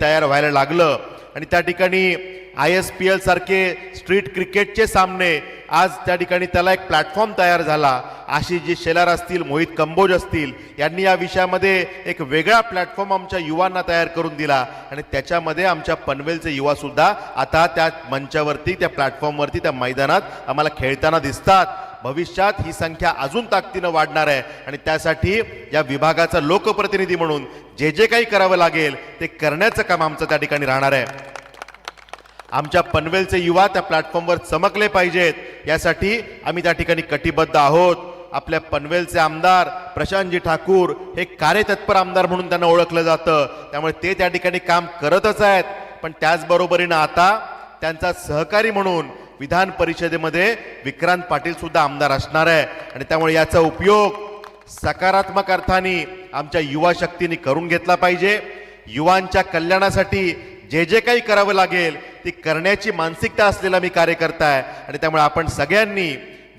तयार व्हायला लागलं. आणि त्या ठिकाणी I S P L street street क्रिकेटचे सामने आज त्या ठिकाणी त्याला एक प्लॅटफॉर्म तयार झाला. अशी जी शेलार असतील मोहित कंबोज असतील यांनी या विषयामध्ये एक वेगळा प्लॅटफॉर्म आमच्या युवांना तयार करून दिला. आणि त्याच्यामध्ये आमच्या पनवेलचे युवासुद्धा आता त्या मंचावरती त्या प्लॅटफॉर्मवरती त्या मैदानात आम्हाला खेळताना दिसतात. भविष्यात ही संख्या अजून ताकदीनं वाढणार आहे. आणि त्यासाठी या विभागाचा लोकप्रतिनिधी म्हणून जे जे काही करावं लागेल ते करण्याचं काम आमचं त्या ठिकाणी राहणार आहे. आमच्या पनवेलचे युवा त्या प्लॅटफॉर्मवर चमकले पाहिजेत. यासाठी आम्ही त्या ठिकाणी कटिबद्ध आहोत. आपल्या पनवेलचे आमदार प्रशांतजी ठाकूर हे कार्यतत्पर आमदार म्हणून त्यांना ओळखलं जातं. त्यामुळे ते त्या ठिकाणी काम करतच आहेत. पण त्याचबरोबरीनं आता त्यांचा सहकारी म्हणून विधान परिषदेमध्ये विक्रांत पाटील सुद्धा आमदार असणार आहे. आणि त्यामुळे याचा उपयोग सकारात्मक अर्थाने आमच्या युवा शक्तीने करून घेतला पाहिजे. युवांच्या कल्याणासाठी जे जे काही करावं लागेल ती करण्याची मानसिकता असलेला मी कार्यकर्ता आहे. आणि त्यामुळे आपण सगळ्यांनी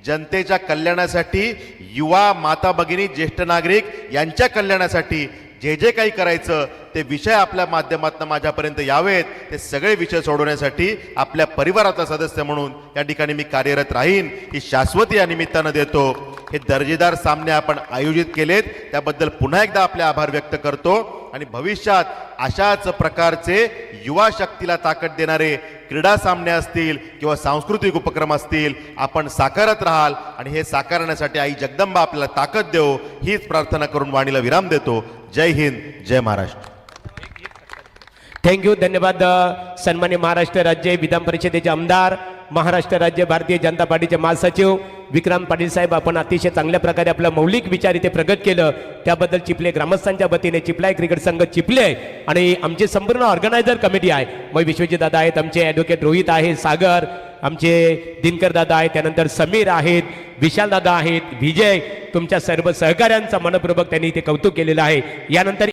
जनतेच्या कल्याणासाठी युवा माता भगिनी ज्येष्ठ नागरिक यांच्या कल्याणासाठी जे जे काही करायचं ते विषय आपल्या माध्यमातून माझ्यापर्यंत यावेत ते सगळे विषय सोडवण्यासाठी आपल्या परिवाराचा सदस्य म्हणून या ठिकाणी मी कार्यरत राहीन. ही शाश्वती या निमित्तानं देतो. हे दर्जेदार सामने आपण आयोजित केलेत. त्याबद्दल पुन्हा एकदा आपले आभार व्यक्त करतो. आणि भविष्यात अशाच प्रकारचे युवा शक्तीला ताकद देणारे क्रीडा सामने असतील किंवा सांस्कृतिक उपक्रम असतील आपण साकारत राहाल आणि हे साकारण्यासाठी आई जगदंबा आपल्याला ताकद देऊ हीच प्रार्थना करून वाणीला विराम देतो. जय हिंद जय महाराष्ट्र. थँक्यू धन्यवाद सन्मान्य महाराष्ट्र राज्य विधान परिषदेचे आमदार महाराष्ट्र राज्य भारतीय जनता पार्टीचे महासचिव विक्रम पाटील साहेब आपण अतिशय चांगल्या प्रकारे आपलं मौलिक विचार इथे प्रगत केलं. त्याबद्दल चिपले ग्रामस्थांच्या वतीने चिपलाय क्रिकेट संघ चिपले आणि आमचे संपूर्ण ऑर्गनायझर कमिटी आहे. मग विश्वजित दादा आहेत आमचे ॲडव्होकेट रोहित आहे सागर आमचे दिनकर दादा आहेत त्यानंतर समीर आहेत विशाल दादा आहेत विजय तुमच्या सर्व सहकाऱ्यांचा मनपूर्वक त्यांनी इथे कौतुक केलेलं आहे. यानंतर